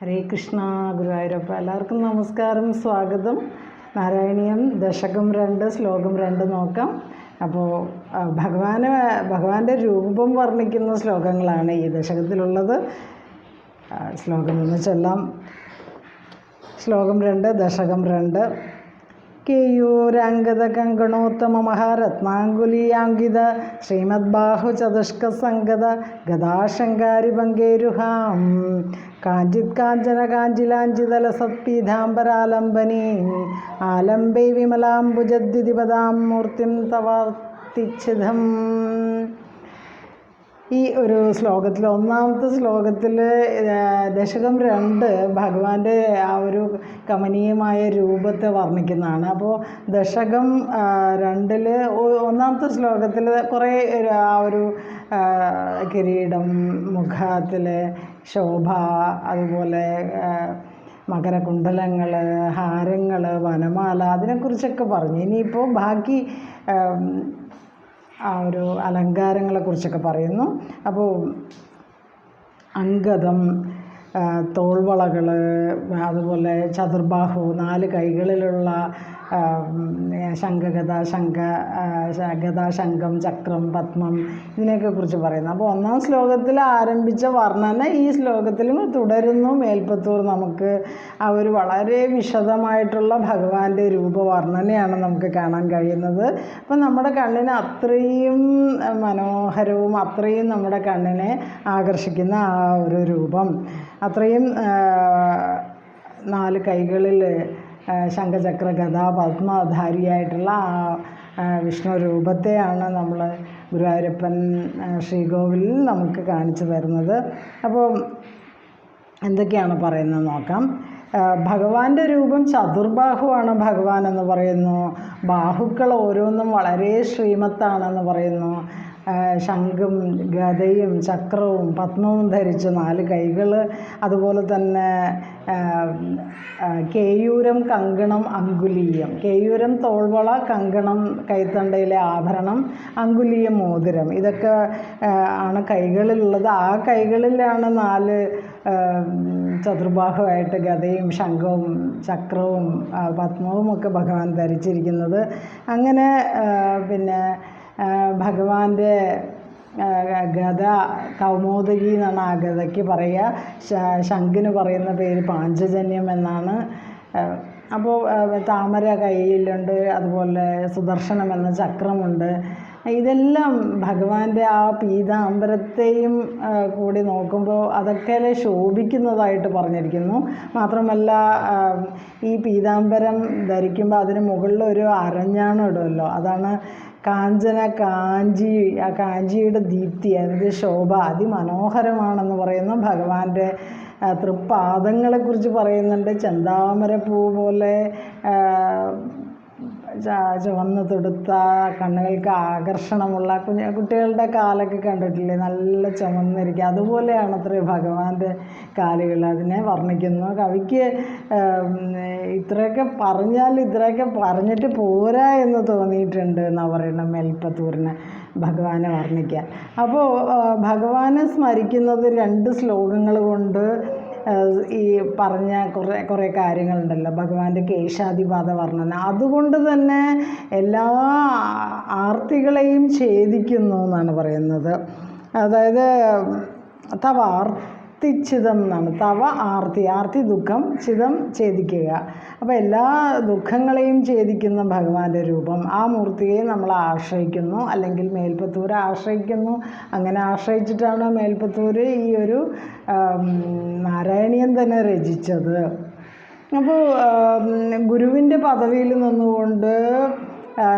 ഹരേ കൃഷ്ണ ഗുരുവായൂരപ്പ എല്ലാവർക്കും നമസ്കാരം സ്വാഗതം. നാരായണീയം ദശകം രണ്ട് ശ്ലോകം രണ്ട് നോക്കാം. അപ്പോൾ ഭഗവാന് ഭഗവാന്റെ രൂപം വർണിക്കുന്ന ശ്ലോകങ്ങളാണ് ഈ ദശകത്തിലുള്ളത്. ശ്ലോകം എന്ന് ചൊല്ലാം ശ്ലോകം രണ്ട് ദശകം രണ്ട്. കേയൂരാംഗത കങ്കണോത്തമ മഹാരത്നാങ്കുലീയാങ്കിത ശ്രീമദ്ബാഹു ചതുഷ്ക സംഗത ഗദാശങ്കാരി പങ്കേരുഹാം കാഞ്ചിത് കാഞ്ചന കാഞ്ചിലാഞ്ചിതല സത്പീതാംബരാലംബനീ ആലംബൈ വിമലാംബുജദ്വിതിപദാം മൂർത്തിം തവാർത്തിച്ഛിതം ഈ ഒരു ശ്ലോകത്തിൽ ഒന്നാമത്തെ ശ്ലോകത്തിൽ ദശകം രണ്ട് ഭഗവാന്റെ ആ ഒരു കമനീയമായ രൂപത്തെ വർണിക്കുന്നതാണ്. അപ്പോൾ ദശകം രണ്ടിൽ ഒന്നാമത്തെ ശ്ലോകത്തിൽ കുറേ ആ ഒരു കിരീടം മുഖത്തിൽ ശോഭ അതുപോലെ മകരകുണ്ടലങ്ങൾ ഹാരങ്ങൾ വനമാല അതിനെക്കുറിച്ചൊക്കെ പറഞ്ഞു. ഇനിയിപ്പോൾ ബാക്കി ആം, ഒരു അലങ്കാരങ്ങളെക്കുറിച്ചൊക്കെ പറയുന്നു. അപ്പോൾ അങ്കദം തോൾവളകൾ അതുപോലെ ചതുർബാഹു നാല് കൈകളിലുള്ള ശംഖഗത ശംഖ ഗദ ശംഖം ചക്രം പത്മം ഇതിനെയൊക്കെ കുറിച്ച് പറയുന്നു. അപ്പോൾ ഒന്നാം ശ്ലോകത്തിൽ ആരംഭിച്ച വർണന ഈ ശ്ലോകത്തിലും തുടരുന്നു. മേൽപ്പത്തൂർ നമുക്ക് ആ ഒരു വളരെ വിശദമായിട്ടുള്ള ഭഗവാന്റെ രൂപവർണനയാണ് നമുക്ക് കാണാൻ കഴിയുന്നത്. അപ്പം നമ്മുടെ കണ്ണിന് അത്രയും മനോഹരവും അത്രയും നമ്മുടെ കണ്ണിനെ ആകർഷിക്കുന്ന ആ ഒരു രൂപം. അത്രയും നാല് കൈകളിൽ ശംഖചക്ര ഗതാ പത്മധാരിയായിട്ടുള്ള ആ വിഷ്ണു രൂപത്തെയാണ് നമ്മൾ ഗുരുവായൂരപ്പൻ ശ്രീകോവിലിൽ നമുക്ക് കാണിച്ചു തരുന്നത്. അപ്പോൾ എന്തൊക്കെയാണ് പറയുന്നത് നോക്കാം. ഭഗവാന്റെ രൂപം ചതുർബാഹുവാണ് ഭഗവാൻ എന്ന് പറയുന്നു. ബാഹുക്കൾ ഓരോന്നും വളരെ ശ്രീമത്താണെന്ന് പറയുന്നു. ശംഖും ഗദയും ചക്രവും പത്മവും ധരിച്ച് നാല് കൈകൾ അതുപോലെ തന്നെ കേയൂരം കങ്കണം അങ്കുലീയം. കേയൂരം തോൾവള കങ്കണം കൈത്തണ്ടയിലെ ആഭരണം അങ്കുലീയം മോതിരം. ഇതൊക്കെ ആണ് കൈകളിലുള്ളത്. ആ കൈകളിലാണ് നാല് ചതുർബാഹുവായിട്ട് ഗതയും ശംഖവും ചക്രവും പത്മവും ഒക്കെ ഭഗവാൻ ധരിച്ചിരിക്കുന്നത്. അങ്ങനെ പിന്നെ ഭഗവാന്റെ ഗദ കൗമോദകി എന്നാണ് ആ ഗദയ്ക്ക് പറയുക. ശംഖിന് പറയുന്ന പേര് പാഞ്ചജന്യം എന്നാണ്. അപ്പോൾ താമര കയ്യിലുണ്ട് അതുപോലെ സുദർശനം എന്ന ചക്രമുണ്ട്. ഇതെല്ലാം ഭഗവാന്റെ ആ പീതാംബരത്തെയും കൂടി നോക്കുമ്പോൾ അതൊക്കെ ശോഭിക്കുന്നതായിട്ട് പറഞ്ഞിരിക്കുന്നു. മാത്രമല്ല ഈ പീതാംബരം ധരിക്കുമ്പോൾ അതിന് മുകളിൽ ഒരു അരഞ്ഞാണം ഇടുമല്ലോ അതാണ് കാഞ്ചന കാഞ്ചി ആ കാഞ്ചിയുടെ ദീപ്തി അതിന്റെ ശോഭ അതിമനോഹരമാണെന്ന് പറയുന്നു. ഭഗവാന്റെ തൃപ്പാദങ്ങളെക്കുറിച്ച് പറയുന്നുണ്ട്. ചെന്താമരപ്പൂ പോലെ ആ, ച- ചുവന്ന് തുടുത്ത കണ്ണുകൾക്ക് ആകർഷണമുള്ള കുഞ്ഞ കുട്ടികളുടെ കാലൊക്കെ കണ്ടിട്ടില്ലേ? നല്ല ചുമന്നിരിക്കുക അതുപോലെയാണ് അത്രേ ഭഗവാന്റെ കാലുകൾ. അതിനെ വർണിക്കുന്നു. കവിക്ക് ഇത്രയൊക്കെ പറഞ്ഞാൽ ഇത്രയൊക്കെ പറഞ്ഞിട്ട് പോരാ എന്ന് തോന്നിയിട്ടുണ്ട് എന്നാണ് പറയുന്നത് മേൽപ്പത്തൂരിന് ഭഗവാനെ വർണിക്കാൻ. അപ്പോൾ ഭഗവാനെ സ്മരിക്കുന്നത് രണ്ട് ശ്ലോകങ്ങൾ കൊണ്ട് ഈ പറഞ്ഞ കുറേ കുറേ കാര്യങ്ങളുണ്ടല്ലോ. ഭഗവാന്റെ കേശാധിപാത വർണന. അതുകൊണ്ട് തന്നെ എല്ലാ ആർത്തികളെയും ഛേദിക്കുന്നു എന്നാണ് പറയുന്നത്. അതായത് തവ ആർത്തിച്ചിതം എന്നാണ്. തവ ആർത്തി ആർത്തി ദുഃഖം ചിതം ഛേദിക്കുക. അപ്പോൾ എല്ലാ ദുഃഖങ്ങളെയും ഛേദിക്കുന്ന ഭഗവാന്റെ രൂപം. ആ മൂർത്തിയെ നമ്മൾ ആശ്രയിക്കുന്നു അല്ലെങ്കിൽ മേൽപ്പത്തൂർ ആശ്രയിക്കുന്നു. അങ്ങനെ ആശ്രയിച്ചിട്ടാണ് മേൽപ്പത്തൂർ ഈ ഒരു നാരായണീയൻ തന്നെ രചിച്ചത്. അപ്പോൾ ഗുരുവിന്റെ പദവിയിൽ നിന്നുകൊണ്ട്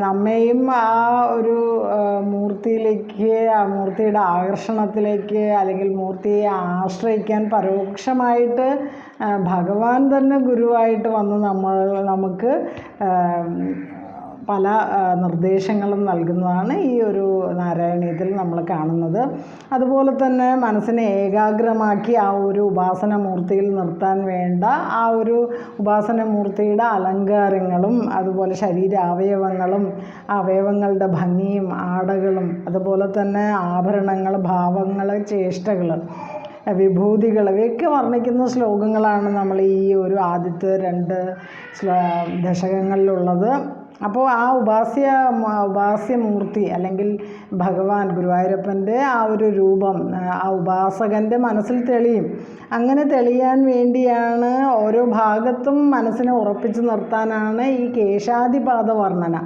നമ്മെയും ആ ഒരു മൂർത്തിയിലേക്ക് ആ മൂർത്തിയുടെ ആകർഷണത്തിലേക്ക് അല്ലെങ്കിൽ മൂർത്തിയെ ആശ്രയിക്കാൻ പരോക്ഷമായിട്ട് ഭഗവാൻ തന്നെ ഗുരുവായിട്ട് വന്ന് നമ്മൾ നമുക്ക് പല നിർദ്ദേശങ്ങളും നൽകുന്നതാണ് ഈ ഒരു നാരായണീയത്തിൽ നമ്മൾ കാണുന്നത്. അതുപോലെ തന്നെ മനസ്സിനെ ഏകാഗ്രമാക്കി ആ ഒരു ഉപാസന മൂർത്തിയിൽ നിർത്താൻ വേണ്ട ആ ഒരു ഉപാസന മൂർത്തിയുടെ അലങ്കാരങ്ങളും അതുപോലെ ശരീര അവയവങ്ങളും അവയവങ്ങളുടെ ഭംഗിയും ആടകളും അതുപോലെ തന്നെ ആഭരണങ്ങൾ ഭാവങ്ങൾ ചേഷ്ടകൾ വിഭൂതികൾ ഇവയൊക്കെ വർണിക്കുന്ന ശ്ലോകങ്ങളാണ് നമ്മൾ ഈ ഒരു ആദ്യത്തെ രണ്ട് ദശകങ്ങളിലുള്ളത്. അപ്പോൾ ആ ഉപാസ്യ ഉപാസ്യമൂർത്തി അല്ലെങ്കിൽ ഭഗവാൻ ഗുരുവായൂരപ്പന്റെ ആ ഒരു രൂപം ആ ഉപാസകന്റെ മനസ്സിൽ തെളിയും. അങ്ങനെ തെളിയാൻ വേണ്ടിയാണ് ഓരോ ഭാഗത്തും മനസ്സിനെ ഉറപ്പിച്ചു നിർത്താനാണ് ഈ കേശാദിപാദ വർണന.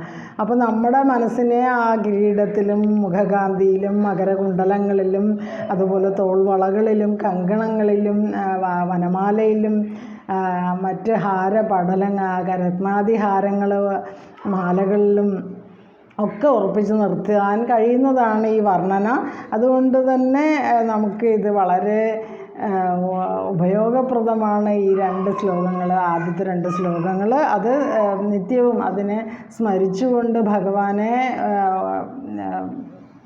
അപ്പോൾ നമ്മുടെ മനസ്സിനെ ആ കിരീടത്തിലും മുഖകാന്തിയിലും മകരകുണ്ടലങ്ങളിലും അതുപോലെ തോൾവളകളിലും കങ്കണങ്ങളിലും വനമാലയിലും മറ്റ് ഹാരപടലങ്ങ രത്നാദി ഹാരങ്ങൾ മാലകളിലും ഒക്കെ ഉറപ്പിച്ച് നിർത്താൻ കഴിയുന്നതാണ് ഈ വർണന. അതുകൊണ്ട് തന്നെ നമുക്ക് ഇത് വളരെ ഉപയോഗപ്രദമാണ് ഈ രണ്ട് ശ്ലോകങ്ങൾ ആദ്യത്തെ രണ്ട് ശ്ലോകങ്ങൾ അത് നിത്യവും അതിനെ സ്മരിച്ചുകൊണ്ട് ഭഗവാനെ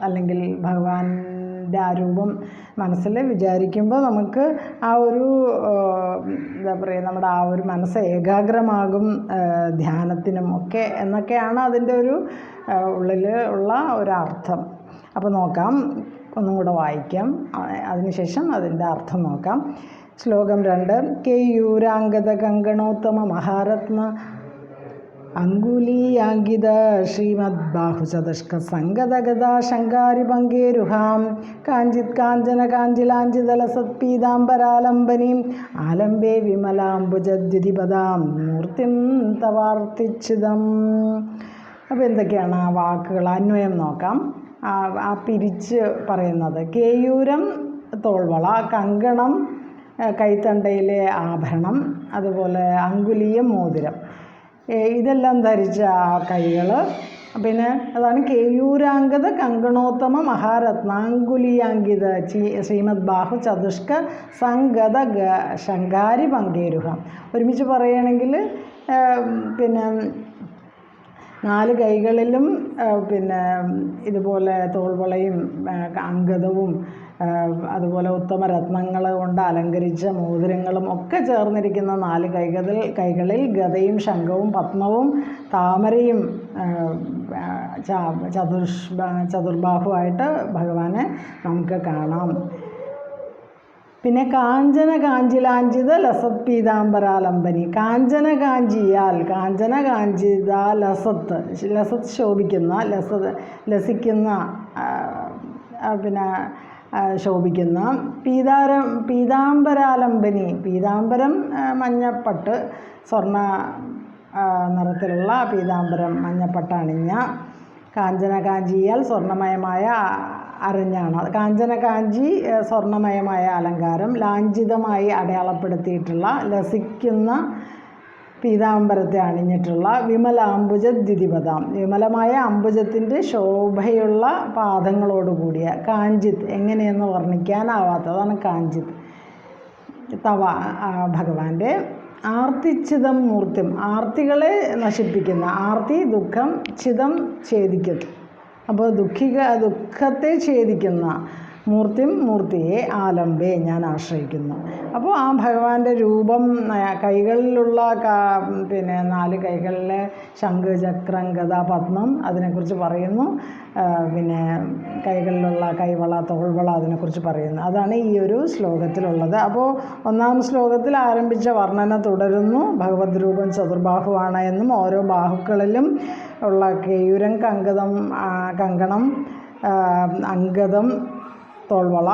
അല്ലെങ്കിൽ ഭഗവാന്റെ ആ രൂപം മനസ്സിൽ വിചാരിക്കുമ്പോൾ നമുക്ക് ആ ഒരു എന്താ പറയുക നമ്മുടെ ആ ഒരു മനസ്സ് ഏകാഗ്രമാകും ധ്യാനത്തിനും ഒക്കെ എന്നൊക്കെയാണ് അതിന്റെ ഒരു ഉള്ളിൽ ഉള്ള ഒരർത്ഥം. അപ്പോൾ നോക്കാം ഒന്നും കൂടെ വായിക്കാം. അതിനുശേഷം അതിന്റെ അർത്ഥം നോക്കാം. ശ്ലോകം രണ്ട് കേയൂരാംഗത കങ്കണോത്തമ മഹാരത്ന അങ്കുലീയാങ്കിത ശ്രീമദ്ബാഹുചതുഷ്ക സംഗതഗതാ ശങ്കാരി പങ്കേരുഹാം. കാഞ്ചിത് കാഞ്ചന കാഞ്ചിലാഞ്ചിതല സത്പീതാംബരാലംബനീം ആലംബേ വിമലാംബുജദ്യുതിപദാം മൂർത്തിം തവാർത്തിച്ചിതം അപ്പോൾ എന്തൊക്കെയാണ് ആ വാക്കുകൾ? അന്വയം നോക്കാം. ആ പിരിച്ച് പറയുന്നത്. കേയൂരം തോൾവള കങ്കണം കൈത്തണ്ടയിലെ ആഭരണം അതുപോലെ അങ്കുലീയം മോതിരം. ഇതെല്ലാം ധരിച്ച ആ കൈകൾ പിന്നെ അതാണ് കേയൂരാംഗത കങ്കണോത്തമ മഹാരത്നാങ്കുലിയാങ്കിത ശ്രീമദ് ബാഹു ചതുഷ്ക സംഗത ഗ ശങ്കാരി പങ്കേരുഹം. ഒരുമിച്ച് പറയുകയാണെങ്കിൽ പിന്നെ നാല് കൈകളിലും പിന്നെ ഇതുപോലെ തോൾവളയും അംഗതവും അതുപോലെ ഉത്തമ രത്നങ്ങൾ കൊണ്ട് അലങ്കരിച്ച മോതിരങ്ങളും ഒക്കെ ചേർന്നിരിക്കുന്ന നാല് കൈകളിൽ കൈകളിൽ ഗതയും ശംഖവും പത്മവും താമരയും ചതുഷ് ചതുർബാഹുവായിട്ട് ഭഗവാനെ നമുക്ക് കാണാം. പിന്നെ കാഞ്ചന കാഞ്ചിലാഞ്ചിത ലസത് പീതാംബരാലംബനി. കാഞ്ചന കാഞ്ചിയാൽ കാഞ്ചന കാഞ്ചിത ലസത്ത് ലസത്ത് ശോഭിക്കുന്ന ലസത് ലസിക്കുന്ന പിന്നെ ശോഭിക്കുന്ന. പീതാരം പീതാംബരാലംബനി പീതാംബരം മഞ്ഞപ്പട്ട് സ്വർണ നിറത്തിലുള്ള പീതാംബരം മഞ്ഞപ്പട്ട് അണിഞ്ഞ കാഞ്ചന കാഞ്ചിയാൽ സ്വർണമയമായ അരഞ്ഞാണ് കാഞ്ചന കാഞ്ചി സ്വർണമയമായ അലങ്കാരം ലാഞ്ചിതമായി അടയാളപ്പെടുത്തിയിട്ടുള്ള ലസിക്കുന്ന പീതാംബരത്തെ അണിഞ്ഞിട്ടുള്ള വിമലാംബുജ ദ്വിതിപദാം വിമലമായ അംബുജത്തിന്റെ ശോഭയുള്ള പാദങ്ങളോടുകൂടിയ കാഞ്ചിത്ത് എങ്ങനെയെന്ന് വർണിക്കാനാവാത്തതാണ് കാഞ്ചിത്ത് തവ ഭഗവാന്റെ ആർത്തിച്ചിതം മൂർത്തിം ആർത്തികളെ നശിപ്പിക്കുന്ന ആർത്തി ദുഃഖം ചിതം ഛേദിക്കുന്നു. അപ്പോൾ ദുഃഖിക ദുഃഖത്തെ ഛേദിക്കുന്ന മൂർത്തിം മൂർത്തിയെ ആലംബേ ഞാൻ ആശ്രയിക്കുന്നു. അപ്പോൾ ആ ഭഗവാന്റെ രൂപം കൈകളിലുള്ള പിന്നെ നാല് കൈകളിലെ ശംഖ് ചക്രം ഗദ പത്മം അതിനെക്കുറിച്ച് പറയുന്നു. പിന്നെ കൈകളിലുള്ള കൈവള തോൾവള അതിനെക്കുറിച്ച് പറയുന്നു. അതാണ് ഈ ഒരു ശ്ലോകത്തിലുള്ളത്. അപ്പോൾ ഒന്നാം ശ്ലോകത്തിൽ ആരംഭിച്ച വർണന തുടരുന്നു. ഭഗവത് രൂപം ചതുർബാഹുവാണ് എന്നും ഓരോ ബാഹുക്കളിലും ഉള്ള കേയൂരം കങ്കതം കങ്കണം ആ, അങ്കദം തോൾവള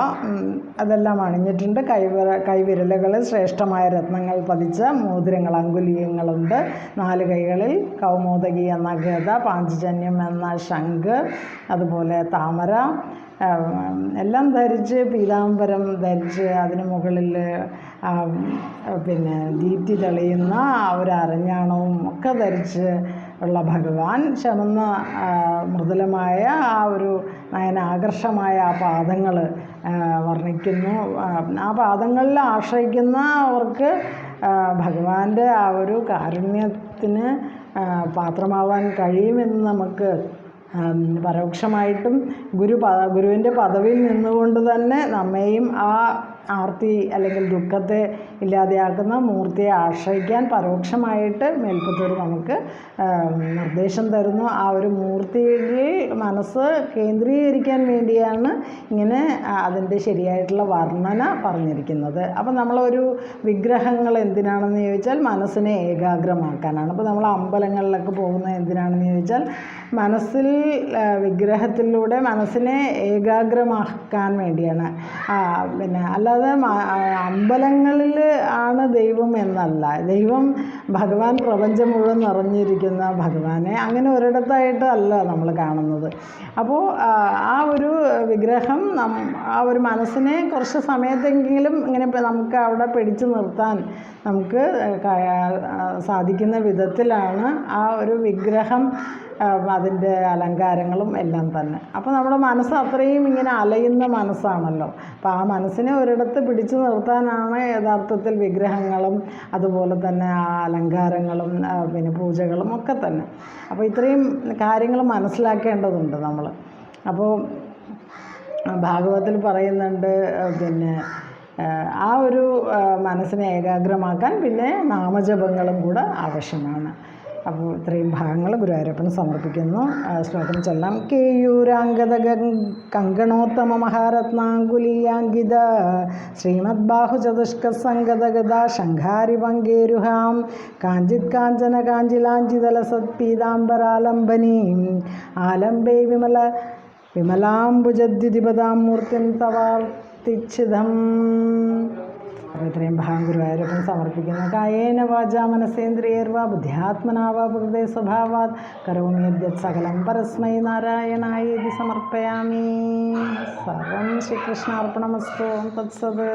അതെല്ലാം അണിഞ്ഞിട്ടുണ്ട്. കൈവിര കൈവിരലുകൾ ശ്രേഷ്ഠമായ രത്നങ്ങൾ പതിച്ച മോതിരങ്ങൾ അങ്കുലീയങ്ങളുണ്ട്. നാല് കൈകളിൽ കൗമോദകി എന്ന ഗത പാഞ്ചജന്യം എന്ന ശംഖ് അതുപോലെ താമര എല്ലാം ധരിച്ച് പീതാംബരം ധരിച്ച് അതിന് മുകളിൽ പിന്നെ ദീപ്തി തെളിയുന്ന ഒരു അരഞ്ഞാണവും ഒക്കെ ധരിച്ച് ഉള്ള ഭഗവാൻ ചമന്ന മൃദുലമായ ആ ഒരു നയനാകർഷമായ ആ പാദങ്ങൾ വർണിക്കുന്നു. ആ, പാദങ്ങളിൽ ആശ്രയിക്കുന്ന അവർക്ക് ഭഗവാന്റെ ആ ഒരു കാരുണ്യത്തിന് പാത്രമാവാൻ കഴിയുമെന്ന് നമുക്ക് പരോക്ഷമായിട്ടും ഗുരു ഗുരുവിന്റെ പദവിയിൽ നിന്നുകൊണ്ട് തന്നെ നമ്മെയും ആ ആർത്തി അല്ലെങ്കിൽ ദുഃഖത്തെ ഇല്ലാതെയാക്കുന്ന മൂർത്തിയെ ആശ്രയിക്കാൻ പരോക്ഷമായിട്ട് മേൽപ്പത്തൂർ നമുക്ക് നിർദ്ദേശം തരുന്നു. ആ ഒരു മൂർത്തിയിൽ മനസ്സ് കേന്ദ്രീകരിക്കാൻ വേണ്ടിയാണ് ഇങ്ങനെ അതിന്റെ ശരിയായിട്ടുള്ള വർണന പറഞ്ഞിരിക്കുന്നത്. അപ്പം നമ്മളൊരു വിഗ്രഹങ്ങൾ എന്തിനാണെന്ന് ചോദിച്ചാൽ മനസ്സിനെ ഏകാഗ്രമാക്കാനാണ്. അപ്പോൾ നമ്മൾ അമ്പലങ്ങളിലൊക്കെ പോകുന്നത് എന്തിനാണെന്ന് ചോദിച്ചാൽ മനസ്സിൽ വിഗ്രഹത്തിലൂടെ മനസ്സിനെ ഏകാഗ്രമാക്കാൻ വേണ്ടിയാണ്. പിന്നെ അല്ലാതെ ആ, അമ്പലങ്ങളിൽ ആണ് ദൈവം എന്നല്ല. ദൈവം ഭഗവാൻ പ്രപഞ്ചം മുഴുവൻ നിറഞ്ഞിരിക്കുന്ന ഭഗവാനെ അങ്ങനെ ഒരിടത്തായിട്ട് അല്ല നമ്മൾ കാണുന്നത്. അപ്പോൾ ആ ഒരു വിഗ്രഹം നം ആ ഒരു മനസ്സിനെ കുറച്ച് സമയത്തെങ്കിലും ഇങ്ങനെ നമുക്ക് അവിടെ പിടിച്ചു നിർത്താൻ നമുക്ക് സാധിക്കുന്ന വിധത്തിലാണ് ആ ഒരു വിഗ്രഹം അതിന്റെ അലങ്കാരങ്ങളും എല്ലാം തന്നെ. അപ്പോൾ നമ്മുടെ മനസ്സ് അത്രയും ഇങ്ങനെ അലയുന്ന മനസ്സാണല്ലോ. അപ്പോൾ ആ മനസ്സിനെ ഒരിടത്ത് പിടിച്ചു നിർത്താനാണ് യഥാർത്ഥത്തിൽ വിഗ്രഹങ്ങളും അതുപോലെ തന്നെ ആ അലങ്കാരങ്ങളും പിന്നെ പൂജകളും ഒക്കെ തന്നെ. അപ്പോൾ ഇത്രയും കാര്യങ്ങൾ മനസ്സിലാക്കേണ്ടതുണ്ട് നമ്മൾ അപ്പോൾ ഭാഗവതത്തിൽ പറയുന്നുണ്ട് പിന്നെ ആ, ഒരു മനസ്സിനെ ഏകാഗ്രമാക്കാൻ പിന്നെ നാമജപങ്ങളും കൂടെ ആവശ്യമാണ്. അപ്പോൾ ഇത്രയും ഭാഗങ്ങൾ ഗുരുവായൂരപ്പന് സമർപ്പിക്കുന്നു. ശ്ലോകം ചൊല്ലാം. കേയൂരാംഗത കങ്കണോത്തമ മഹാരത്നാങ്കുലീയാങ്കിത ശ്രീമദ്ബാഹുചതുഷ്ക സംഗതഗത ശംഖാരി പങ്കേരുഹാം കാഞ്ചിത് കാഞ്ചന കാഞ്ചിലാഞ്ചിതല സത്പീതാംബരാലംബനീം ആലംബേ വിമല വിമലാംബുജദ്യുതിപദാം മൂർത്തിം തവാർത്തിച്ഛിതം അപ്പോൾ ഇത്രയും ഭാഗം ഗുരുവായൂരപ്പൻ സമർപ്പിക്കുന്നു കായേന വാച മനസേന്ദ്രിയർവാ ബുദ്ധ്യാത്മനാവാ സ്വഭാവാത് കരോമി സകലം പരസ്മൈ നാരായണായ സമർപ്പയാമി. സർവം ശ്രീകൃഷ്ണാർപ്പണമസ്തു. തത്സത്.